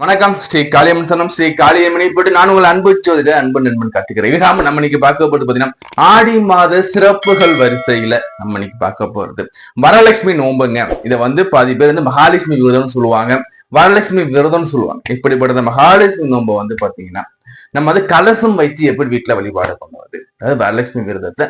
வணக்கம். ஸ்ரீ காளியம்மன் சனம் ஸ்ரீ காளியம்மனை போட்டு நான் உங்களை அன்பு சோதிட அன்பு நண்பன் காத்துக்கிறேன். விகாம நம்ம இன்னைக்கு பார்க்க போறது பாத்தீங்கன்னா ஆடி மாத சிறப்புகள் வரிசையில நம்ம இன்னைக்கு பார்க்க போறது. வரலட்சுமி நோம்புங்க. இதை வந்து பாதி பேர் வந்து மகாலட்சுமி விரதம்னு சொல்லுவாங்க. வரலட்சுமி விரதம்னு சொல்லுவாங்க. இப்படிப்பட்ட மகாலட்சுமி நோம்பை வந்து பாத்தீங்கன்னா நம்ம வந்து கலசம் வைத்து எப்படி வீட்டுல வழிபாடு பண்ணுவது? அதாவது வரலட்சுமி விரதத்தை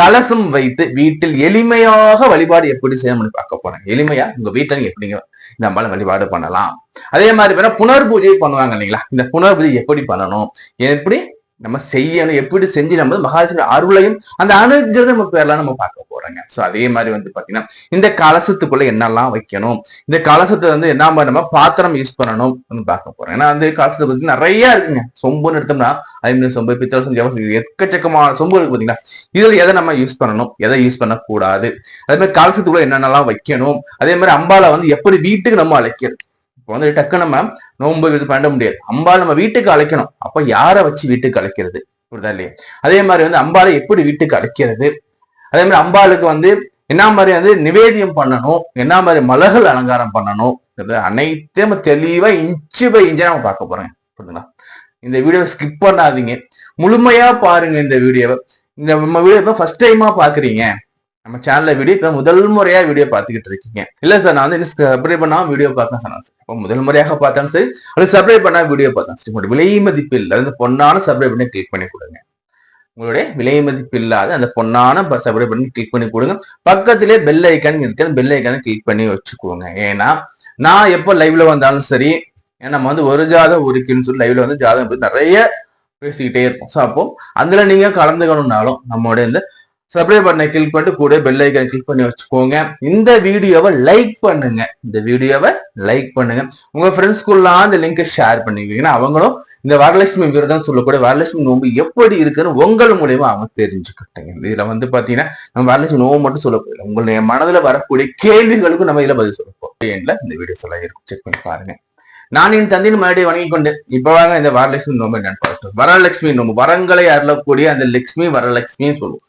கலசம் வைத்து வீட்டில் எளிமையாக வழிபாடு எப்படி செய்யணும்னு பார்க்க போறேன். எளிமையா? உங்க வீட்டை நீங்க எப்படிங்க இந்த வழிபாடு பண்ணலாம். அதே மாதிரி புனர் பூஜை பண்ணுவாங்க இல்லைங்களா? இந்த புனர் பூஜை எப்படி பண்ணணும்? எப்படி நம்ம செய்யணும் எப்படி செஞ்சு நம்ம மகாலட்சுமி அருளையும் அந்த அனுகிரகம் நம்ம பேர்லாம் நம்ம பார்க்க போறோங்க. சோ அதே மாதிரி வந்து பாத்தீங்கன்னா இந்த கலசத்துக்குள்ள என்னெல்லாம் வைக்கணும்? இந்த கலசத்தை வந்து என்ன மாதிரி நம்ம பாத்திரம் யூஸ் பண்ணணும் பார்க்க போறோம். ஏன்னா அந்த கலசத்தை பத்தி நிறைய இருக்குங்க. சொம்புன்னு எடுத்தோம்னா ஐம்பது சொம்பு பித்தளை சொம்பு எக்கச்சக்கமான சொம்பு இருக்கு பாத்தீங்கன்னா இதுல எதை நம்ம யூஸ் பண்ணணும்? எதை யூஸ் பண்ணக்கூடாது? அதே மாதிரி கலசத்துக்குள்ள என்னென்னலாம் வைக்கணும்? அதே மாதிரி அம்பாலை வந்து எப்படி வீட்டுக்கு நம்ம அழைக்கிறது? இப்போ வந்து டக்கு நம்ம நோன்பு இது பண்ண முடியாது. அம்பாள் நம்ம வீட்டுக்கு அழைக்கணும். அப்போ யாரை வச்சு வீட்டுக்கு அழைக்கிறது? புரியுதா இல்லையா? அதே மாதிரி வந்து அம்பாலை எப்படி வீட்டுக்கு அழைக்கிறது? அதே மாதிரி அம்பாளுக்கு வந்து என்ன மாதிரி வந்து நிவேதியம் பண்ணணும்? என்ன மாதிரி மலர்கள் அலங்காரம் பண்ணணும்? அனைத்தையும் நம்ம தெளிவா இன்ச்சு பை இன்ச்சா நம்ம பார்க்க போறேன் புரியுதுங்களா? இந்த வீடியோவை ஸ்கிப் பண்ணாதீங்க. முழுமையா பாருங்க இந்த வீடியோவை. இந்த நம்ம வீடியோ ஃபர்ஸ்ட் டைமா பாக்குறீங்க நம்ம சேனல்ல வீடியோ இப்போ முதல் முறையா வீடியோ பார்த்துக்கிட்டு இருக்கீங்க. இல்ல சார் நான் வந்து சப்ஸ்கிரைப் பண்ணாம வீடியோ பார்த்தேன் சொன்னேன் சார் இப்போ முதல் முறையாக பார்த்தாலும் சரி அல்லது சப்ஸ்கிரைப் பண்ணா வீடியோ பார்த்தேன் சரி உங்களோட விலை மதிப்பு இல்லை. அந்த பொண்ணான சப்ஸ்கிரைப் பண்ணி கிளிக் பண்ணி கொடுங்க. உங்களுடைய விலை மதிப்பு இல்லாத அந்த பொண்ணான சப்ஸ்கிரைப் பண்ணி கிளிக் பண்ணி கொடுங்க. பக்கத்திலே பெல் ஐக்கான் இருக்கு. அந்த பெல் ஐக்கான கிளிக் பண்ணி வச்சுக்கோங்க. ஏன்னா நான் எப்போ லைவ்ல வந்தாலும் சரி ஏன்னா நம்ம வந்து ஒரு ஜாதம் ஒருக்குன்னு சொல்லி லைவ்ல வந்து ஜாதகம் நிறைய பேசிக்கிட்டே இருப்போம். ஸோ அப்போ அதுல நீங்க கலந்துக்கணும்னாலும் நம்மளுடைய இந்த சப்ஸ்கிரைப் பண்ண கிளிக் பண்ணிட்டு கூட பெல் ஐக்கன் கிளிக் பண்ணி வச்சுக்கோங்க. இந்த வீடியோவை லைக் பண்ணுங்க. இந்த வீடியோவை லைக் பண்ணுங்க. உங்க ஃப்ரெண்ட்ஸ்குள்ளலாம் அந்த லிங்கை ஷேர் பண்ணிக்கிறீங்கன்னா அவங்களும் இந்த வரலட்சுமி விரதம் சொல்லக்கூடிய வரலட்சுமி நோம்பு எப்படி இருக்குன்னு உங்கள் மூலியமா அவங்க தெரிஞ்சுக்கிட்டாங்க. இதுல வந்து பாத்தீங்கன்னா நம்ம வரலட்சுமி நோம்பு மட்டும் சொல்லக்கூடிய உங்களுடைய மனதுல வரக்கூடிய கேள்விகளுக்கும் நம்ம இதுல பதில் சொல்லப்போம் இந்த வீடியோ சொல்ல இருக்கும் செக் பண்ணி பாருங்க. நான் என் தந்தையின் மறுபடியும் வணங்கி கொண்டு இப்ப வாங்க இந்த வரலட்சுமி நோம்பு என்னன்னு பார்த்தோம் வரலட்சுமி நோம்பு வரங்களை அருளக்கூடிய அந்த லட்சுமி வரலட்சுமின்னு சொல்லுவோம்.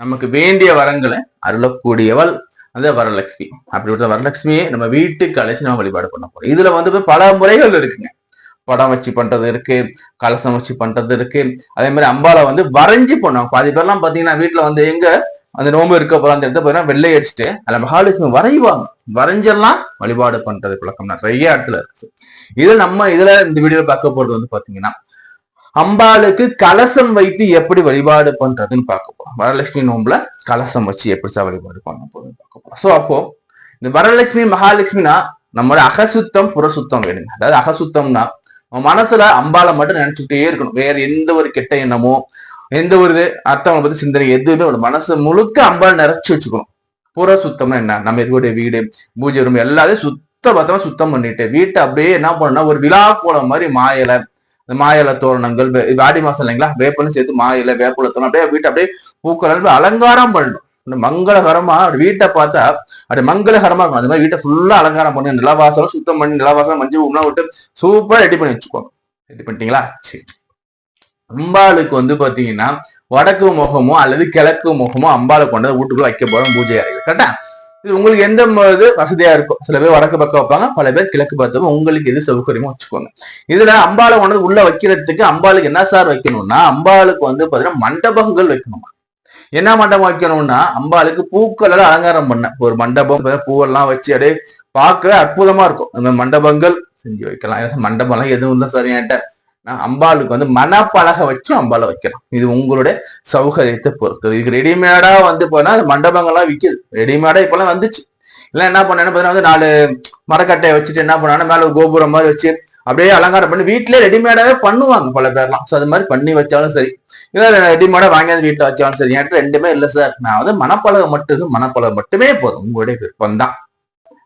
நமக்கு வேண்டிய வரங்களை அருளக்கூடியவள் அந்த வரலட்சுமி. அப்படிப்பட்ட வரலட்சுமியை நம்ம வீட்டுக்கு அழைச்சு நம்ம வழிபாடு பண்ண போறோம். இதுல வந்து பல முறைகள் இருக்குங்க. படம் வச்சு பண்றது இருக்கு கலசம் வச்சு பண்றது இருக்கு. அதே மாதிரி அம்பாவை வந்து வரைஞ்சி பண்ணுவாங்க பாதி பேர்லாம் பாத்தீங்கன்னா வீட்டுல வந்து எங்க அந்த நோம்பு இருக்க போற அந்த இடத்த போயினா வெள்ளை அடிச்சுட்டு அதுல மகாலட்சுமி வரைவாங்க. வரைஞ்செல்லாம் வழிபாடு பண்றது பழக்கம். நிறைய இடத்துல இருக்கு. இதுல நம்ம இதுல இந்த வீடியோ பார்க்க போறது வந்து பாத்தீங்கன்னா அம்பாளுக்கு கலசம் வைத்து எப்படி வழிபாடு பண்றதுன்னு பார்க்க போறோம். வரலட்சுமி நோம்புல கலசம் வச்சு எப்படி வழிபாடு பண்ண போறோம்னு பார்க்க போறோம். சோ அப்போ இந்த வரலட்சுமி மகாலட்சுமினா நம்மளோட அகசுத்தம் புறசுத்தம் வேணுங்க. அதாவது அகசுத்தம்னா மனசுல அம்பாலை மட்டும் நினைச்சுக்கிட்டே இருக்கணும். வேற எந்த ஒரு கெட்ட எண்ணமோ எந்த ஒரு அர்த்தவங்களை பத்தி சிந்தனை எதுவுமே ஒரு மனசு முழுக்க அம்பாள் நிறைச்சு வச்சுக்கணும். புற சுத்தம்னா என்ன? நம்ம இருக்கக்கூடிய வீடு பூஜை ரூம் எல்லாத்தையும் சுத்த பத்தமா சுத்தம் பண்ணிட்டு வீட்டை அப்படியே என்ன பண்ணணும்னா ஒரு விழா கோலம் மாதிரி மாயலை இந்த மாயலை தோரணங்கள் ஆடி மாசம் இல்லைங்களா? வேப்பலும் சேர்த்து மாயில வேப்பல தோரணம் அப்படியே வீட்டை அப்படியே பூக்கள் அலங்காரம் பண்ணணும். இந்த மங்களகரமா வீட்டை பார்த்தா அப்படி மங்களகரமா இருக்கும் அது மாதிரி வீட்டை ஃபுல்லா அலங்காரம் பண்ணி நிலவாசலம் சுத்தம் பண்ணி நிலவாசலம் மஞ்சள் உணவு விட்டு சூப்பரா ரெடி பண்ணி வச்சுக்கோங்க. ரெடி பண்ணிட்டீங்களா? சரி. அம்பாளுக்கு வந்து பாத்தீங்கன்னா வடக்கு முகமோ அல்லது கிழக்கு முகமோ அம்பாளை கொண்டாந்து வீட்டுக்குள்ள வைக்க போறோம் பூஜை அறைகள் கரெக்டா இது உங்களுக்கு எந்த இது வசதியா இருக்கும் சில பேர் வடக்கு பக்கம் வைப்பாங்க பல பேர் கிழக்கு பக்கம் உங்களுக்கு எது சௌகரியமோ வச்சுக்கோங்க. இதுல அம்பாளை கொண்டு உள்ள வைக்கிறதுக்கு அம்பாளுக்கு என்ன சார் வைக்கணும்னா அம்பாளுக்கு வந்து பாத்தீங்கன்னா மண்டபங்கள் வைக்கணுமா? என்ன மண்டபம் வைக்கணும்னா அம்பாளுக்கு பூக்கள் எல்லாம் அலங்காரம் பண்ண. ஒரு மண்டபம் பூவெல்லாம் வச்சு அப்படியே பார்க்கவே அற்புதமா இருக்கும். அந்த மண்டபங்கள் செஞ்சு வைக்கலாம். மண்டபம் எல்லாம் எதுவும் இல்லை சார் என்கிட்ட. அம்பாளுக்கு வந்து மனப்பலகை வச்சும் அம்பாளை வைக்கிறோம் இது உங்களுடைய சௌகரியத்தை பொறுத்து இதுக்கு ரெடிமேடா வந்து போனா மண்டபங்கள்லாம் விற்கிது ரெடிமேடா இப்பெல்லாம் வந்துச்சு. இல்லை என்ன பண்ணேன்னு வந்து நாலு மரக்கட்டையை வச்சுட்டு என்ன பண்ணாங்கன்னா மேல ஒரு கோபுரம் மாதிரி வச்சு அப்படியே அலங்காரம் பண்ணி வீட்லயே ரெடிமேடாவே பண்ணுவாங்க பல பேர்லாம். ஸோ அது மாதிரி பண்ணி வச்சாலும் சரி. இல்லை ரெடிமேடா வாங்கி அந்த வீட்டில் வச்சாலும் சரி. என்கிட்ட ரெண்டுமே இல்லை சார். நான் வந்து மனப்பலகை மட்டும் மனப்பலகை மட்டுமே போதும். உங்களுடைய விருப்பம் தான்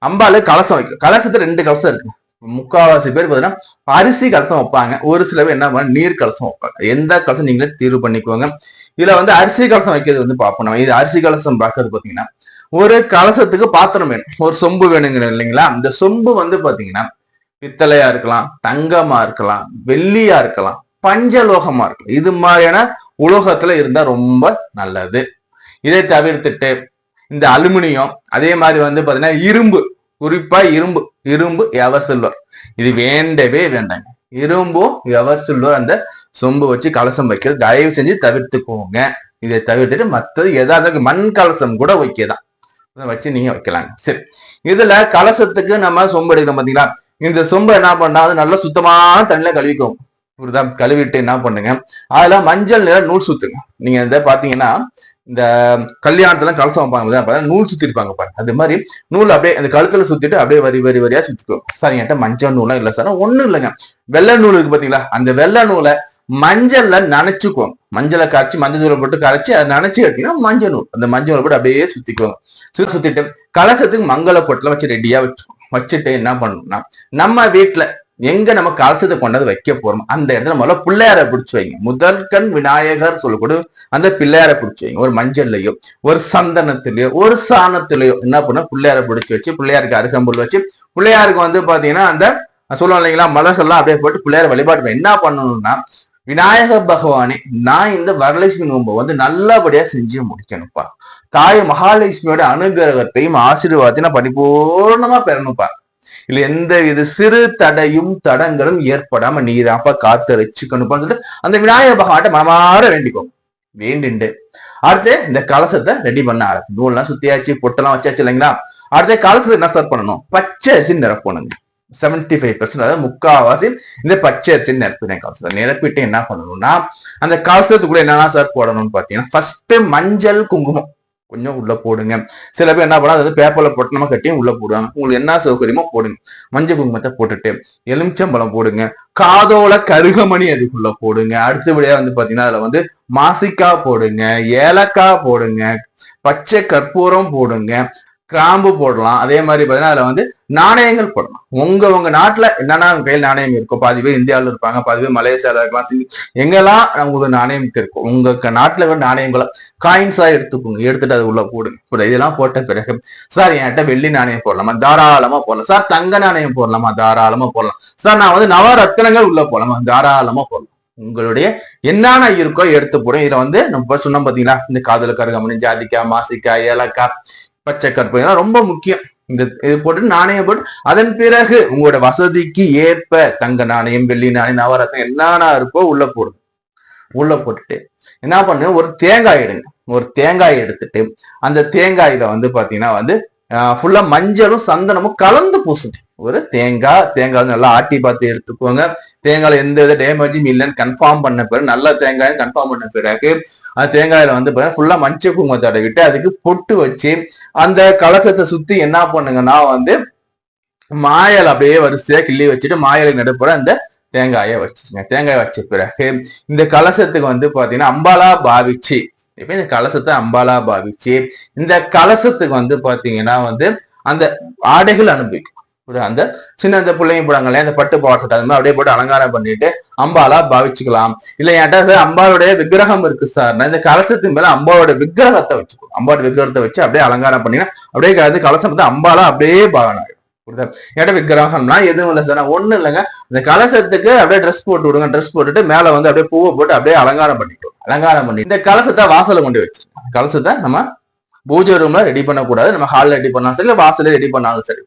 அம்பாலு கலசம் வைக்கும் கலசத்துல ரெண்டு கலசம் இருக்கு. முக்காவாசி பேர் பார்த்தீங்கன்னா அரிசி கலசம் வைப்பாங்க. ஒரு சில பேர் என்ன பண்ண நீர் கலசம் வைப்பாங்க. எந்த கலசம் நீங்களே தீர்வு பண்ணிக்கோங்க. இதுல வந்து அரிசி கலசம் வைக்கிறது வந்து பார்ப்போம். நம்ம இது அரிசி கலசம் பார்க்கறது பாத்தீங்கன்னா ஒரு கலசத்துக்கு பாத்திரம் வேணும். ஒரு சொம்பு வேணுங்கிற இல்லைங்களா? இந்த சொம்பு வந்து பாத்தீங்கன்னா பித்தளையா இருக்கலாம் தங்கமா இருக்கலாம் வெள்ளியா இருக்கலாம் பஞ்சலோகமா இருக்கலாம். இது மாதிரியான உலோகத்துல இருந்தா ரொம்ப நல்லது. இதை தவிர்த்துட்டு இந்த அலுமினியம் அதே மாதிரி வந்து பாத்தீங்கன்னா இரும்பு. குறிப்பா இரும்பு. இரும்பு எவர் சில்வர். இது வேண்டவே வேண்டாங்க. இரும்பும் எவர் சில்வர் அந்த சொம்பு வச்சு கலசம் வைக்கிறது. தயவு செஞ்சு தவிர்த்துக்கோங்க. இதை தவிர்த்துட்டு மற்றது ஏதாவது மண் கலசம் கூட வைக்கதான். வச்சு நீங்க வைக்கலாங்க. சரி. இதுல கலசத்துக்கு நம்ம சொம்பு எடுக்கிறோம் பாத்தீங்களா? இந்த சொம்பை என்ன பண்ணா அது நல்லா சுத்தமான தண்ணியில கழுவிக்கும். புரியுதா? கழுவிட்டு என்ன பண்ணுங்க? அதுல மஞ்சள் நிற நூல் சுத்துங்க. நீங்க இந்த பாத்தீங்கன்னா இந்த கல்யாணத்துல கலசம் வைப்பாங்க நூல் சுத்தி இருப்பாங்க பாரு அது மாதிரி நூல் அப்படியே அந்த கழுத்துல சுத்திட்டு அப்படியே வரி வரி வரியா சுத்திக்கும் சார் என்கிட்ட மஞ்சள் நூலாம் இல்ல சார். ஒண்ணும் இல்லைங்க. வெள்ளை நூல் இருக்கு பாத்தீங்களா? அந்த வெள்ளை நூலை மஞ்சள்ல நனைச்சுக்குவோம். மஞ்சளை கரைச்சி மஞ்சள் தூளை போட்டு கரைச்சி அதை நினைச்சு எடுத்தீங்கன்னா மஞ்சள் நூல். அந்த மஞ்சள் நூல் போட்டு அப்படியே சுத்திக்குவோம். சுத்தி சுத்திட்டு கலசத்துக்கு மங்கள பொட்டில வச்சு ரெடியா வச்சு வச்சுட்டு என்ன பண்ணணும்னா நம்ம வீட்டுல எங்க நம்ம கலசத்தை கொண்டாந்து வைக்க போறோம் அந்த இடத்துல முதல்ல பிள்ளையார பிடிச்சு வைங்க. முதற்கண் விநாயகர் சொல்லக்கூட அந்த பிள்ளையார பிடிச்சு வைங்க. ஒரு மஞ்சள்லையோ ஒரு சந்தனத்திலயோ ஒரு சாணத்திலயோ என்ன பண்ண பிள்ளையார பிடிச்சு வச்சு பிள்ளையாருக்கு அருகம்புல் வச்சு பிள்ளையாருக்கு வந்து பாத்தீங்கன்னா அந்த சொல்லுவோம் இல்லைங்களா மலர்கள்லாம் அப்படியே போட்டு பிள்ளையார வழிபாடு என்ன பண்ணணும்னா விநாயக பகவானே நான் இந்த வரலட்சுமி நோன்பை வந்து நல்லபடியா செஞ்சு முடிக்கணும்ப்பா. தாய் மகாலட்சுமியோட அனுகிரகத்தையும் ஆசீர்வாதத்தையும் நான் பரிபூர்ணமா பெறணும்ப்பா. இல்ல எந்த இது சிறு தடையும் தடங்களும் ஏற்படாம நீதாப்பா காத்து ரசிச்சுக்கணும்னு சொல்லிட்டு அந்த விநாயக பகவான்ட்ட மனமாற வேண்டிக்கோங்க வேண்டிண்டு. அடுத்து இந்த கலசத்தை ரெடி பண்ண ஆரம்பி நூல்லாம் சுத்தியாச்சு பொட்டெல்லாம் வச்சாச்சு இல்லைங்களா? அடுத்த கலசத்தை என்ன சார் பண்ணணும்? பச்சை அரிசி நிரப்பணுங்க. செவன்டி ஃபைவ் பர்சன்ட் அதாவது முக்காவாசி இந்த பச்சை அரிசி நிரப்பினேன் கலசத்தை. நிரப்பிட்டு என்ன பண்ணணும்னா அந்த கலசத்துக்குள்ள என்னென்ன சார் போடணும்னு பாத்தீங்கன்னா ஃபர்ஸ்ட் மஞ்சள் குங்குமம். கொஞ்சம் உள்ள போடுங்க. சில பேர் என்ன பண்ணா அதாவது பேப்பர்ல பொட்டணமா கட்டியும் உள்ள போடுவாங்க. உங்களுக்கு என்ன சௌகரியமோ போடுங்க. மஞ்சள் குங்குமத்தை போட்டுட்டு எலுமிச்சம்பழம் போடுங்க. காதோல கருகமணி அதுக்குள்ள போடுங்க. அடுத்தபடியா வந்து பாத்தீங்கன்னா அதுல வந்து மாசிக்காய் போடுங்க ஏலக்காய் போடுங்க பச்சை கற்பூரம் போடுங்க கிராம்பு போடலாம். அதே மாதிரி பார்த்தீங்கன்னா அதுல வந்து நாணயங்கள் போடலாம். உங்க உங்க நாட்டுல என்னென்ன கையில் நாணயம் இருக்கும் பாதி பேர் இந்தியாவில் இருப்பாங்க பாதி பேர் மலேசியால இருக்கலாம் எங்கெல்லாம் உங்களுக்கு நாணயம் இருக்கும் உங்க நாட்டுல வேற நாணயங்களை காயின்ஸா எடுத்துக்கோங்க. எடுத்துட்டு அது உள்ள போடுங்க இதெல்லாம் போட்ட பிறகு சார் என்கிட்ட வெள்ளி நாணயம் போடலாமா? தாராளமா போடலாம். சார் தங்க நாணயம் போடலாமா? தாராளமா போடலாம். சார் நான் வந்து நவரத்னங்கள் உள்ள போடலாமா? தாராளமா போடலாம். உங்களுடைய என்னென்ன இருக்கோ எடுத்து போடும் இதுல வந்து நம்ம சொன்னோம் பாத்தீங்களா? இந்த காதல கருகமணி ஜாதிக்காய் மாசிக்காய் ஏலக்காய் பச்சை கற்பூரம். இதெல்லாம் ரொம்ப முக்கியம். இந்த இது போட்டு நாணயம் போட்டு அதன் பிறகு உங்களோட வசதிக்கு ஏற்ப தங்க நாணயம் வெள்ளி நாணயம் நவரத்தம் என்னென்ன இருக்கோ உள்ள போடுது உள்ள போட்டுட்டு என்ன பண்ணுங்க? ஒரு தேங்காய் எடுங்க. ஒரு தேங்காய் எடுத்துட்டு அந்த தேங்காயில வந்து பாத்தீங்கன்னா வந்து ஃபுல்லா மஞ்சளும் சந்தனமும் கலந்து பூசுங்க. ஒரு தேங்காய் தேங்காய் வந்து நல்லா ஆட்டி பார்த்து எடுத்துக்கோங்க. தேங்காயில எந்த வித டேமேஜும் இல்லைன்னு கன்ஃபார்ம் பண்ண பிறகு நல்ல தேங்காய் கன்ஃபார்ம் பண்ண பிறகு அந்த தேங்காயில வந்து ஃபுல்லா மஞ்சள் குங்குமத்தை தடவிட்டு அதுக்கு பொட்டு வச்சு அந்த கலசத்தை சுத்தி என்ன பண்ணுங்கன்னா வந்து மாயல் அப்படியே வரிசையா கிள்ளி வச்சுட்டு மாயலுக்கு நடுப்புற அந்த தேங்காயை வச்சுருங்க தேங்காய் வச்ச பிறகு இந்த கலசத்துக்கு வந்து பாத்தீங்கன்னா அம்பாலா பாவிச்சு. இப்ப இந்த கலசத்தை அம்பாலா பாவிச்சு இந்த கலசத்துக்கு வந்து பாத்தீங்கன்னா வந்து அந்த ஆடைகள் அனுபவிக்கும். அந்த சின்ன அந்த பிள்ளைங்க போடாங்களே அந்த பட்டு பாவாடை அது மாதிரி அப்படியே போட்டு அலங்காரம் பண்ணிட்டு அம்பாலா பாவிச்சுக்கலாம். இல்ல என்கிட்ட சார் அம்பாவுடைய விக்கிரகம் இருக்கு சார். நான் இந்த கலசத்துக்கு மேல அம்பாவோட விக்கிரகத்தை வச்சுக்கோ அம்பாவோட விக்கிரகத்தை வச்சு அப்படியே அலங்காரம் பண்ணினா அப்படியே அது கலசம் வந்து அம்பாலா அப்படியே பாவனாயிடும். என்கிட்ட விக்கிரகம்னா எதுவும் இல்லை சார். ஒண்ணு இல்லைங்க. இந்த கலசத்துக்கு அப்படியே ட்ரெஸ் போட்டு விடுங்க. ட்ரெஸ் போட்டுட்டு மேல வந்து அப்படியே பூவை போட்டு அப்படியே அலங்காரம் பண்ணிட்டோம் அலங்காரம் பண்ணி இந்த கலசத்தை வாசல கொண்டு வச்சு கலசத்தை நம்ம பூஜை ரூம்ல ரெடி பண்ணக்கூடாது. நம்ம ஹால்ல ரெடி பண்ணாலும் சரி வாசல்ல ரெடி பண்ணாலும் சரி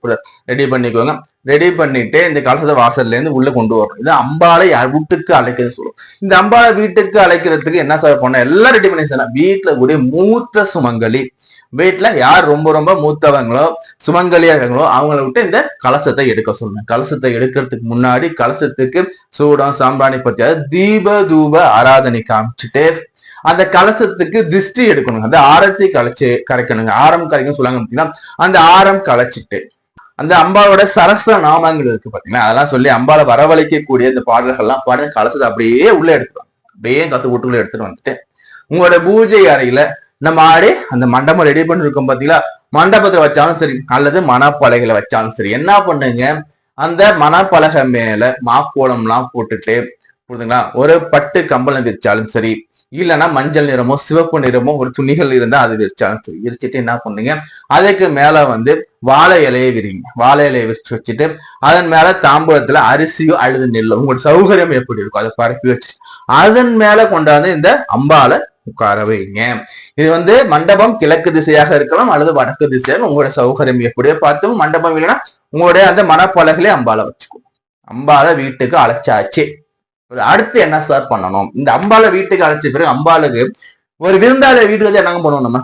ரெடி பண்ணிக்கோங்க. ரெடி பண்ணிட்டு இந்த கலசத்தை வாசல்ல இருந்து உள்ள கொண்டு வரணும். இது அம்பாலை வீட்டுக்கு அழைக்கிறது சொல்லுவோம் இந்த அம்பாலை வீட்டுக்கு அழைக்கிறதுக்கு என்ன சார் பண்ண? எல்லாம் ரெடி பண்ணி சார் வீட்டுல கூடிய மூத்த சுமங்கலி. வீட்டுல யார் ரொம்ப ரொம்ப மூத்தவங்களோ சுமங்கலியா இருக்காங்களோ அவங்கள விட்டு இந்த கலசத்தை எடுக்க சொல்லுங்க. கலசத்தை எடுக்கிறதுக்கு முன்னாடி கலசத்துக்கு சூடம் சாம்பிராணி பத்தியாவது தீப தூப ஆராதனை காமிச்சுட்டு அந்த கலசத்துக்கு திருஷ்டி எடுக்கணும் அந்த ஆரத்தை கலைச்சு கரைக்கணுங்க. ஆரம் கரைக்கும் சொல்லுவாங்க பார்த்தீங்கன்னா அந்த ஆரம் கலைச்சிட்டு அந்த அம்பாவோட சரஸ்வ நாமங்கள் இருக்கு பாத்தீங்கன்னா அதெல்லாம் சொல்லி அம்பாவை வரவழைக்கக்கூடிய இந்த பாடல்கள்லாம் பாட கலசத்தை அப்படியே உள்ள எடுத்துருவாங்க. அப்படியே கத்து வீட்டுக்குள்ள எடுத்துட்டு வந்துட்டு உங்களோட பூஜை அறையில நம்ம ஆடி அந்த மண்டபம் ரெடி பண்ணிருக்கோம் பாத்தீங்களா? மண்டபத்துல வச்சாலும் சரி அல்லது மனப்பலகைகளை வச்சாலும் சரி என்ன பண்ணுங்க? அந்த மனப்பலகை மேல மாக்கோளம்லாம் போட்டுட்டு புரிதுங்களா ஒரு பட்டு கம்பளம் விரிச்சாலும் சரி இல்லைன்னா மஞ்சள் நிறமோ சிவப்பு நிறமோ ஒரு துணிகள் இருந்தா அது விரிச்சாலும் சரி. விரிச்சிட்டு என்ன பண்ணுங்க? அதுக்கு மேல வந்து வாழை இலையை விரிங்க. வாழை இலையை விரிச்சு வச்சுட்டு அதன் மேல தாம்பூலத்தில் அரிசியோ அழுது நெல்லோ. உங்களோட சௌகரியம் எப்படி இருக்கும்? அதை பரப்பி வச்சு அதன் மேல கொண்டாந்து இந்த அம்பாலை உட்கார வைங்க. இது வந்து மண்டபம் கிழக்கு திசையாக இருக்கலாம் அல்லது வடக்கு திசையாக உங்களோட சௌகரியம் எப்படியோ பார்த்து மண்டபம் இல்லைன்னா உங்களுடைய அந்த மனப்பலகிலே அம்பால வச்சுக்கோ. அம்பால வீட்டுக்கு அழைச்சாச்சு. அடுத்து என்ன சார் பண்ணணும்? இந்த அம்பால வீட்டுக்கு அழைச்ச பிறகு அம்பாளுக்கு ஒரு விருந்தாளிய வீட்டுக்கு வந்து என்னங்க பண்ணுவோம் நம்ம?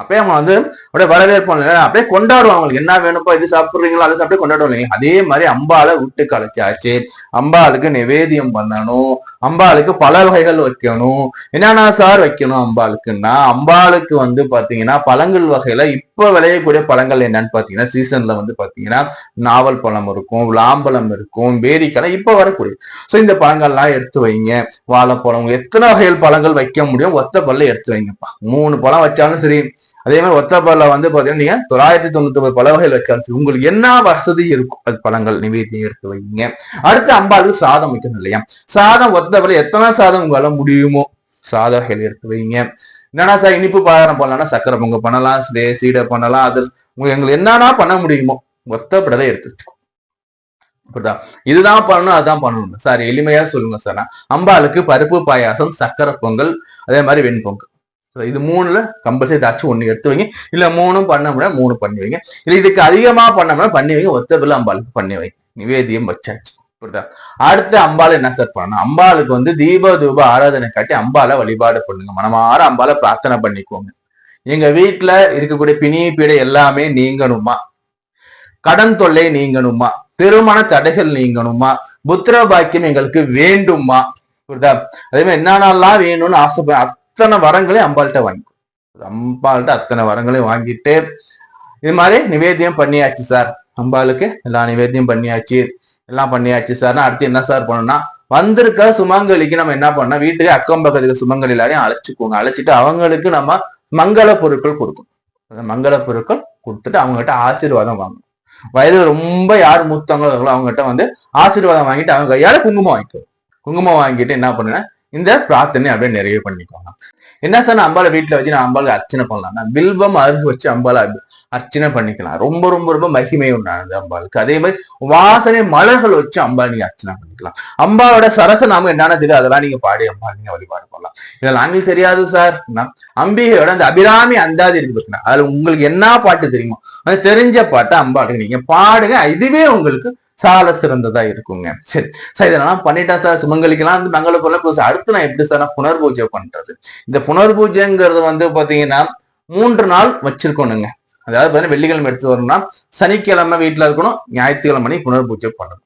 அப்படியே அவங்க வந்து அப்படியே வரவேற்பு அப்படியே கொண்டாடுவாங்க. அவங்களுக்கு என்ன வேணுப்போ இது சாப்பிடுறீங்களோ அதை சாப்பிட்டு கொண்டாடுவோம் இல்லைங்களா அதே மாதிரி அம்பால விட்டு கலைச்சாச்சு. அம்பாளுக்கு நிவேதியம் பண்ணணும். அம்பாளுக்கு பல வகைகள் வைக்கணும். என்னென்ன சார் வைக்கணும் அம்பாளுக்குன்னா அம்பாளுக்கு வந்து பாத்தீங்கன்னா பழங்கள் வகையில இப்ப விளையக்கூடிய பழங்கள் என்னன்னு பாத்தீங்கன்னா சீசன்ல வந்து பாத்தீங்கன்னா நாவல் பழம் இருக்கும் விளாம்பழம் இருக்கும் பேரிக்கலை இப்ப வரக்கூடிய. சோ இந்த பழங்கள்லாம் எடுத்து வைங்க. வாழைப்பழம் எத்தனை வகைகள் பழங்கள் வைக்க முடியும் ஒத்த பல்ல எடுத்து வைங்கப்பா. மூணு பழம் வச்சாலும் சரி அதே மாதிரி ஒத்த வந்து பாத்தீங்கன்னா நீங்க தொள்ளாயிரத்தி தொண்ணூத்தி ஒன்பது பல வகைகள் வச்சாலும் உங்களுக்கு என்ன வசதி இருக்கும்? அது பழங்கள் நிவேதியம் எடுத்து வைங்க. அடுத்து அம்பாளுக்கு சாதம் வைக்கணும் இல்லையா? சாதம் ஒத்த எத்தனை சாதம் உங்களால முடியுமோ? சாத வகையில் எடுத்து வைங்க. என்னன்னா சார் இனிப்பு பலகாரம் பண்ணலாம்னா சக்கரை பொங்க பண்ணலாம் சீடை பண்ணலாம் அது உங்களுக்கு எங்களுக்கு என்னன்னா பண்ண முடியுமோ? ஒத்த படலை எடுத்து வச்சுக்கோ. புரியுதா? இதுதான் பண்ணணும் அதான் பண்ணணும். சார் எளிமையா சொல்லுங்க சார். நான் அம்பாளுக்கு பருப்பு பாயாசம் சக்கரை பொங்கல் அதே மாதிரி வெண்பொங்கல். இது மூணுல கம்பல்சரி ஏதாச்சும் ஒண்ணு எடுத்து வைங்க. இல்ல மூணும் பண்ண முடியாது மூணு பண்ணி வைங்க. இல்ல இதுக்கு அதிகமா பண்ண முடியாது பண்ணி வைங்க. ஒத்த பிள்ளை அம்பாளுக்கு பண்ணி வைங்க நிவேதியம் வச்சாச்சு. புரியுதா? அடுத்து அம்பாள் என்ன சார் பண்ணணும்? அம்பாளுக்கு வந்து தீப தூப ஆராதனை காட்டி அம்பாளை வழிபாடு பண்ணுங்க. மனமாற அம்பாலை பிரார்த்தனை பண்ணிக்கோங்க. எங்க வீட்டுல இருக்கக்கூடிய பிணி பீடை எல்லாமே நீங்கணுமா? கடன் தொல்லை நீங்கணுமா? திருமண தடைகள் நீங்கணுமா? புத்திர பாக்கியம் எங்களுக்கு வேண்டுமா? புரியுதா? அதே மாதிரி என்னென்னலாம் வேணும்னு ஆசைப்பட அத்தனை வரங்களையும் அம்பாள்கிட்ட வாங்கி அம்பாள்கிட்ட அத்தனை வரங்களையும் வாங்கிட்டு இது மாதிரி நிவேத்தியம் பண்ணியாச்சு சார் அம்பாளுக்கு எல்லா நிவேத்தியம் பண்ணியாச்சு எல்லாம் பண்ணியாச்சு சார்னா அடுத்து என்ன சார் பண்ணணும்னா வந்திருக்க சுமங்கலிக்கு நம்ம என்ன பண்ணோம் வீட்டுக்கு அக்கம் பக்கத்துக்கு சுமங்கலி எல்லாரையும் அழைச்சிக்கோங்க. அழைச்சிட்டு அவங்களுக்கு நம்ம மங்கள பொருட்கள் கொடுக்கணும். மங்கள பொருட்கள் கொடுத்துட்டு அவங்ககிட்ட ஆசீர்வாதம் வாங்கணும். வயது ரொம்ப யார் மூத்தவங்களோ அவங்ககிட்ட வந்து ஆசீர்வாதம் வாங்கிட்டு அவங்க கையால குங்குமம் வாங்கிக்கணும் குங்குமம் வாங்கிட்டு என்ன பண்ணுன்னா இந்த பிரார்த்தனை அப்படியே நிறைவு பண்ணிக்கோங்க. என்ன சார் நான் அம்பாளை வீட்டுல வச்சு நான் அம்பாளுக்கு அர்ச்சனை பண்ணலாம்னா வில்வம் அருகு வச்சு அம்பாளை அர்ச்சனை பண்ணிக்கலாம். ரொம்ப ரொம்ப ரொம்ப மகிமை உண்டானது அம்பாளுக்கு. அதே மாதிரி வாசனை மலர்கள் வச்சு அம்பாள் நீங்க அர்ச்சனை பண்ணிக்கலாம். அம்பாவோட சரச நாம என்னன்னு தெரியும் அதெல்லாம் நீங்க பாடி அம்பாள் நீங்க வழிபாடு பண்ணலாம். இதெல்லாம் நாங்களுக்கு தெரியாது சார். அம்பிகையோட அந்த அபிராமி அந்தாதி இருக்கு பார்த்தீங்கன்னா அதுல உங்களுக்கு என்ன பாட்டு தெரியுமோ அது தெரிஞ்ச பாட்டை அம்பாளுக்கு நீங்க பாடுங்க. இதுவே உங்களுக்கு சால சிறந்ததா இருக்குங்க. சரி. சார் இதெல்லாம் பண்ணிட்டா சார் சுமங்கலிக்கெல்லாம் வந்து மங்கள பொருள் அடுத்து நான் எப்படி சார் நான் புனர்பூஜை பண்றது? இந்த புனர்பூஜைங்கிறது வந்து பாத்தீங்கன்னா மூன்று நாள் வச்சிருக்கணுங்க. அதாவது பார்த்தீங்கன்னா வெள்ளிக்கிழமை எடுத்து வரணும்னா சனிக்கிழமை வீட்டுல இருக்கணும் ஞாயிற்றுக்கிழமை புனர்பூஜை பண்ணணும்.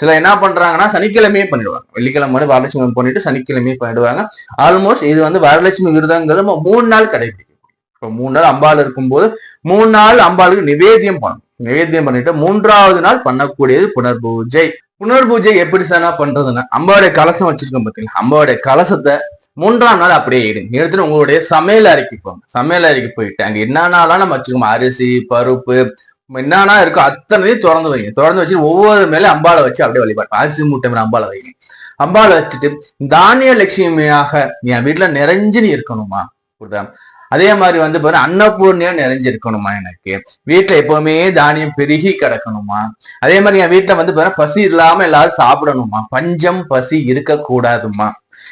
சில என்ன பண்றாங்கன்னா சனிக்கிழமையே பண்ணிடுவாங்க. வெள்ளிக்கிழமை வரலட்சுமி பண்ணிட்டு சனிக்கிழமையே பண்ணிடுவாங்க. ஆல்மோஸ்ட் இது வந்து வரலட்சுமி விரதங்கிறது மூணு நாள் கடைபிடிக்கும் இப்போ மூணு நாள் அம்பாள் இருக்கும்போது மூணு நாள் அம்பாளுக்கு நிவேதியம் பண்ணணும். நைவேத்தியம் பண்ணிட்டு மூன்றாவது நாள் பண்ணக்கூடியது புனர்பூஜை. புனர்பூஜை எப்படி சார் நான் பண்றதுன்னா அம்பாவுடைய கலசம் வச்சிருக்கோம் பாத்தீங்களா? அம்பாவுடைய கலசத்தை மூன்றாம் நாள் அப்படியே இடுங்க எடுத்துட்டு உங்களுடைய சமையல் அறைக்கு போங்க. சமையல் அறைக்கு போயிட்டு அங்க என்னென்னலாம் நம்ம வச்சிருக்கோம்? அரிசி பருப்பு என்னென்ன இருக்கோ அத்தனையும் திறந்து வைங்க. திறந்து வச்சு ஒவ்வொரு மேலே அம்பாளை வச்சு அப்படியே வழிபாடு. அரிசி மூட்டை மேலே அம்பாளை வைங்க. அம்பாளை வச்சுட்டு தானிய லட்சுமியாக என் வீட்டுல நிறைஞ்சு நீ இருக்கணுமா? புரியுதா? அதே மாதிரி வந்து பாரு அன்னபூர்ணியம் நிறைஞ்சிருக்கணுமா எனக்கு? வீட்டுல எப்பவுமே தானியம் பெருகி கிடக்கணுமா? அதே மாதிரி என் வீட்டுல வந்து பாரு பசி இல்லாம எல்லாரும் சாப்பிடணுமா? பஞ்சம் பசி இருக்க கூடாதுமா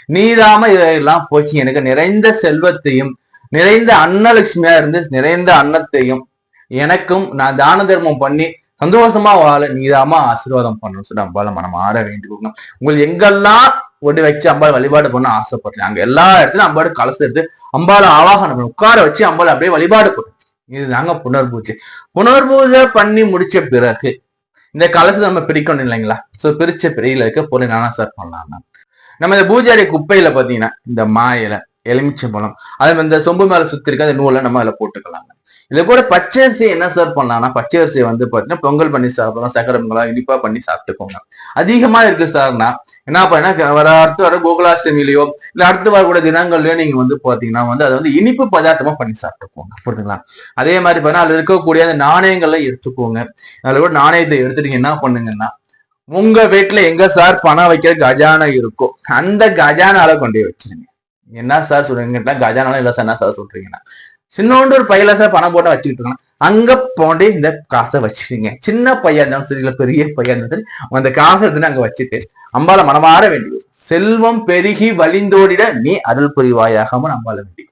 நீதாம இதெல்லாம் போக்கி எனக்கு நிறைந்த செல்வத்தையும் நிறைந்த அன்னலட்சுமியா இருந்து நிறைந்த அன்னத்தையும் எனக்கும் நான் தான தர்மம் பண்ணி சந்தோஷமா வாழ நீதாமா ஆசீர்வாதம் பண்ணணும் சொல்லி நம்ம மனம் ஆற வேண்டிக்கோங்க. உங்களுக்கு எங்கெல்லாம் ஒட்டி வச்சு அம்பாள் வழிபாடு பண்ண ஆசைப்படுறேன். அங்க எல்லா இடத்துலயும் அம்பாடு கலசு எடுத்து அம்பாளை ஆவாகனம் பண்ணணும். உட்கார வச்சு அம்பாள் அப்படியே வழிபாடு பண்ணும். இதுதாங்க புனர்பூஜை. புனர்பூஜை பண்ணி முடிச்ச பிறகு இந்த கலசத்தை நம்ம பிரிக்கணும் இல்லைங்களா? சோ பிரிச்ச பிரியில இருக்க பொருள் என்னன்னா சார் பண்ணலாம்னா நம்ம இந்த பூஜை குப்பையில பாத்தீங்கன்னா இந்த மா இலை எலுமிச்சம்பழம் அது இந்த சொம்பு மேல சுத்தி இருக்க அந்த நூலை நம்ம அதுல போட்டுக்கலாங்க. இது கூட பச்சரிசி என்ன சார் பண்ணலாம்னா பச்சரிசி வந்து பாத்தீங்கன்னா பொங்கல் பண்ணி சாப்பிடலாம் சக்கரை பொங்கலாம் இனிப்பா பண்ணி சாப்பிட்டுக்கோங்க. அதிகமா இருக்கு சார்னா என்ன பண்ணா வர அடுத்து வர கோகுலாஷ்டமிலையோ இல்ல அடுத்து வரக்கூடிய தினங்கள்லயோ நீங்க வந்து பாத்தீங்கன்னா வந்து அதை வந்து இனிப்பு பதார்த்தமா பண்ணி சாப்பிட்டுக்கோங்க. புரியுதுங்களா அதே மாதிரி பார்த்தீங்கன்னா அதுல இருக்கக்கூடிய அந்த நாணயங்களை எடுத்துக்கோங்க. அதுல கூட நாணயத்தை எடுத்துட்டு என்ன பண்ணுங்கன்னா உங்க வீட்டுல எங்க சார் பணம் வைக்கிற கஜானா இருக்கோ அந்த கஜானால கொண்டு வச்சிருங்க. என்ன சார் சொல்றீங்கன்னா கஜானால இல்ல சார் என்ன சார் சொல்றீங்கன்னா சின்னோண்டு ஒரு பையில சார் பணம் போட்டு வச்சுக்கிட்டு இருக்காங்க அங்க போண்டே இந்த காசை வச்சுக்கோங்க. சின்ன பையன் இருந்தாலும் சரி இல்ல பெரிய பையன் இருந்தாலும் சரி அந்த காசை எடுத்துட்டு அங்க வச்சுட்டு அம்பால மனமாற வேண்டியது. செல்வம் பெருகி வழிந்தோடிட நீ அருள் புரிவாயாகாம அம்பால வேண்டிய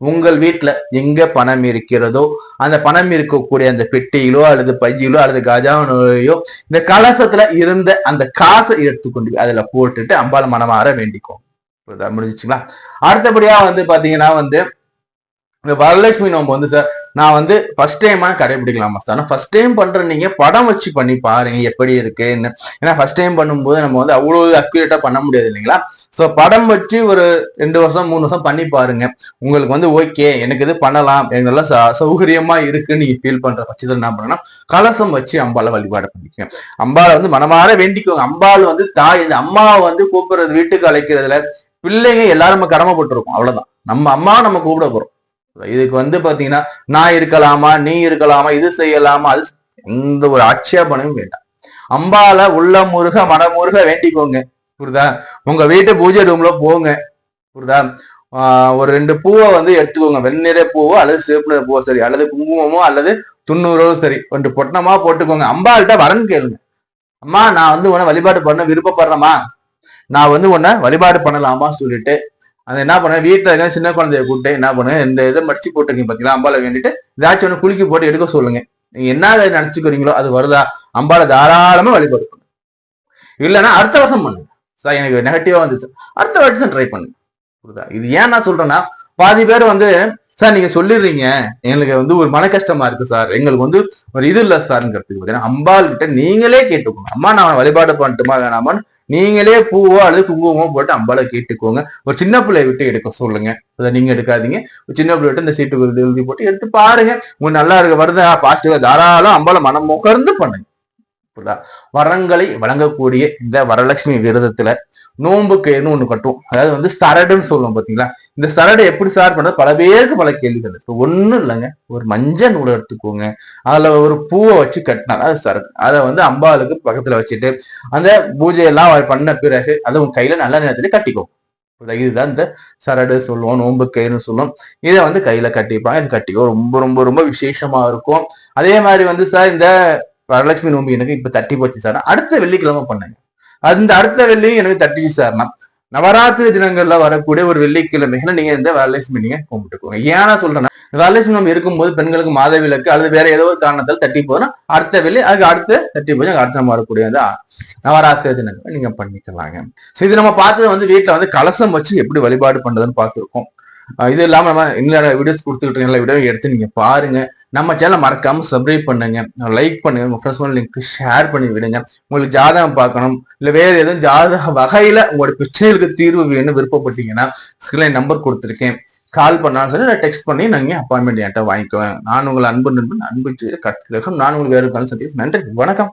உங்கள் வீட்டுல எங்க பணம் இருக்கிறதோ அந்த பணம் இருக்கக்கூடிய அந்த பெட்டியிலோ அல்லது பையிலோ அல்லது கஜானோயோ இந்த கலசத்துல இருந்த அந்த காசை எடுத்துக்கொண்டு போய் அதுல போட்டுட்டு அம்பால மனமாற வேண்டிக்கும் முடிஞ்சிச்சுங்களா முடிஞ்சுச்சுங்களா? அடுத்தபடியா வந்து பாத்தீங்கன்னா வந்து இந்த வரலட்சுமி நோம்பு வந்து சார் நான் வந்து ஃபர்ஸ்ட் டைமா கடைபிடிக்கலாமா சார் ஆனால் ஃபர்ஸ்ட் டைம் பண்ற நீங்க படம் வச்சு பண்ணி பாருங்க எப்படி இருக்குன்னு. ஏன்னா ஃபர்ஸ்ட் டைம் பண்ணும்போது நம்ம வந்து அவ்வளோ அக்யூரேட்டா பண்ண முடியாது இல்லைங்களா? ஸோ படம் வச்சு ஒரு ரெண்டு வருஷம் மூணு வருஷம் பண்ணி பாருங்க. உங்களுக்கு வந்து ஓகே எனக்கு இது பண்ணலாம். எனக்கு நல்லா ச- சௌகரியமா இருக்குன்னு நீங்க ஃபீல் பண்ற பட்சத்தில் என்ன பண்ணணும் கலசம் வச்சு அம்பால வழிபாடு பண்ணிக்கணும் அம்பாளை வந்து மனமாற வேண்டிக்கோங்க. அம்பாள் வந்து தாய் இந்த அம்மாவை வந்து கூப்பிடுறது வீட்டுக்கு அழைக்கிறதுல பிள்ளைங்க எல்லாரும் நம்ம கடமைப்பட்டிருக்கோம். அவ்வளவுதான். நம்ம அம்மா நம்ம கூப்பிட போறோம். இதுக்கு வந்து பாத்தீங்கன்னா நான் இருக்கலாமா நீ இருக்கலாமா இது செய்யலாமா அது எந்த ஒரு ஆட்சேபனையும் வேண்டாம். அம்பால உள்ள முருக மனமுருக வேண்டிக்கோங்க. புரியுதா? உங்க வீட்டு பூஜை ரூம்ல போங்க. புரியுதா? ஒரு ரெண்டு பூவை வந்து எடுத்துக்கோங்க. வெண்ணிற பூவோ அல்லது சிவப்பு நிற பூவோ சரி. அல்லது குங்குமமோ அல்லது துண்ணூறோ சரி. ரெண்டு பொட்டணமா போட்டுக்கோங்க. அம்பாள்கிட்ட வரன்னு கேளுங்க. அம்மா நான் வந்து உன்னை வழிபாடு பண்ண விருப்பப்படுறேம்மா. நான் வந்து உன்னை வழிபாடு பண்ணலாமா சொல்லிட்டு அதை என்ன பண்ண வீட்டில் இருக்க சின்ன குழந்தைய கூப்பிட்டு என்ன பண்ணுங்க இந்த இதை மடிச்சு போட்டுருக்கீங்க பார்த்தீங்களா அம்பால வேண்டிட்டு ஏதாச்சும் ஒன்று குலுக்கி போட்டு எடுக்க சொல்லுங்க. நீங்க என்ன நினச்சிக்கிறீங்களோ அது வருதா? அம்பால தாராளமா வழிபாடு. பண்ணுங்க இல்லைன்னா அடுத்த வருஷம் பண்ணுங்க சார் எனக்கு நெகட்டிவா வந்துச்சு. அடுத்த வருஷம் ட்ரை பண்ணுங்க புரியுதா? இது ஏன் நான் சொல்றேன்னா பாதி பேர் வந்து சார் நீங்க சொல்லிடுறீங்க. எங்களுக்கு வந்து ஒரு மன கஷ்டமா இருக்கு சார். எங்களுக்கு வந்து ஒரு இது இல்லை சார்ங்கிறதுக்கு பார்த்தீங்கன்னா அம்பாள் கிட்ட நீங்களே கேட்டுக்கோங்க. அம்மா நான் வழிபாடு பண்ணட்டுமா வேணாமான்னு நீங்களே பூவோ அல்லது குங்குமமோ போட்டு அம்பளை கேட்டுக்கோங்க. ஒரு சின்ன பிள்ளைய விட்டு எடுக்க சொல்லுங்க. அதை நீங்க எடுக்காதீங்க. ஒரு சின்ன பிள்ளை விட்டு இந்த சீட்டு எழுதி எழுதி போட்டு எடுத்து பாருங்க. உங்களுக்கு நல்லா இருக்க வருதா? பாசிட்டிவா தாராளம் அம்பளை மனம் முகர்ந்து பண்ணுங்க. வரங்களை வழங்கக்கூடிய இந்த வரலட்சுமி விரதத்துல நோன்புக்கேன்னு ஒண்ணு கட்டும்? அதாவது வந்து சரடுன்னு சொல்லுவோம் பாத்தீங்களா? இந்த சரடை எப்படி சார் பண்ணது? பல பேருக்கு பல கேள்விகள். இருக்கு ஒண்ணும் இல்லைங்க. ஒரு மஞ்சள் நூலை எடுத்துக்கோங்க. அதுல ஒரு பூவை வச்சு கட்டினா அது சரடு. அதை வந்து அம்பாளுக்கு பக்கத்துல வச்சுட்டு அந்த பூஜை எல்லாம் பண்ண பிறகு அதை உங்க கையில நல்ல நேரத்துல கட்டிக்கோ. இதுதான் இந்த சரடு சொல்லுவோம் நோன்பு கயிறுன்னு சொல்லுவோம். இதை வந்து கையில கட்டிப்பாங்க. இது கட்டிக்கோ. ரொம்ப ரொம்ப ரொம்ப விசேஷமா இருக்கும். அதே மாதிரி வந்து சார் இந்த வரலட்சுமி நோம்பு எனக்கு இப்ப தட்டி போச்சு சார். அடுத்த வெள்ளிக்கிழமை பண்ணுங்க. அந்த அடுத்த வெள்ளியும் எனக்கு தட்டி சாரணம் நவராத்திரி தினங்கள்ல வரக்கூடிய ஒரு வெள்ளிக்கிழமைகளை நீங்க இந்த வரலட்சுமி நீங்க கும்பிட்டுக்கோங்க ஏன்னா சொல்றேன்னா வரலட்சுமி நோம்பு இருக்கும்போது பெண்களுக்கு மாதவிலக்கு அல்லது வேற ஏதோ ஒரு காரணத்தால் தட்டி போதும் அடுத்த வெள்ளி அதுக்கு அடுத்து தட்டி போய் அடுத்த நம்ம நவராத்திரி தினங்களை நீங்க பண்ணிக்கலாங்க. சரி இது நம்ம பார்த்தது வந்து வீட்டுல வந்து கலசம் வச்சு எப்படி வழிபாடு பண்றதுன்னு பார்த்துருக்கோம். இது இல்லாம நம்ம இன்னும் வீடியோஸ் கொடுத்துக்கிட்டு இருக்கீங்களா வீடியோ எடுத்து நீங்க பாருங்க. நம்ம சேனலை மறக்காம சப்ஸ்கிரைப் பண்ணுங்க. லைக் பண்ணுங்க. உங்க ஃப்ரெண்ட்ஸ் லிங்க் ஷேர் பண்ணி விடுங்க. உங்களுக்கு ஜாதகம் பார்க்கணும். இல்ல வேற எதுவும் ஜாதக வகையில உங்களோட பிரச்சனைகளுக்கு தீர்வு வேணும் விருப்பப்பட்டீங்கன்னா ஸ்கிரீன் நம்பர் கொடுத்துருக்கேன். கால் பண்ணாலும் சரி நான் டெக்ஸ்ட் பண்ணி நாங்க அப்பாயின்மெண்ட் என்கிட்ட வாங்கிக்குவேன். நான் உங்களை அன்பு நண்பன் அன்பு கற்றுக்கிறேன் நான் உங்களுக்கு வேறு காலம் சந்திக்கிறேன் நன்றி. வணக்கம்.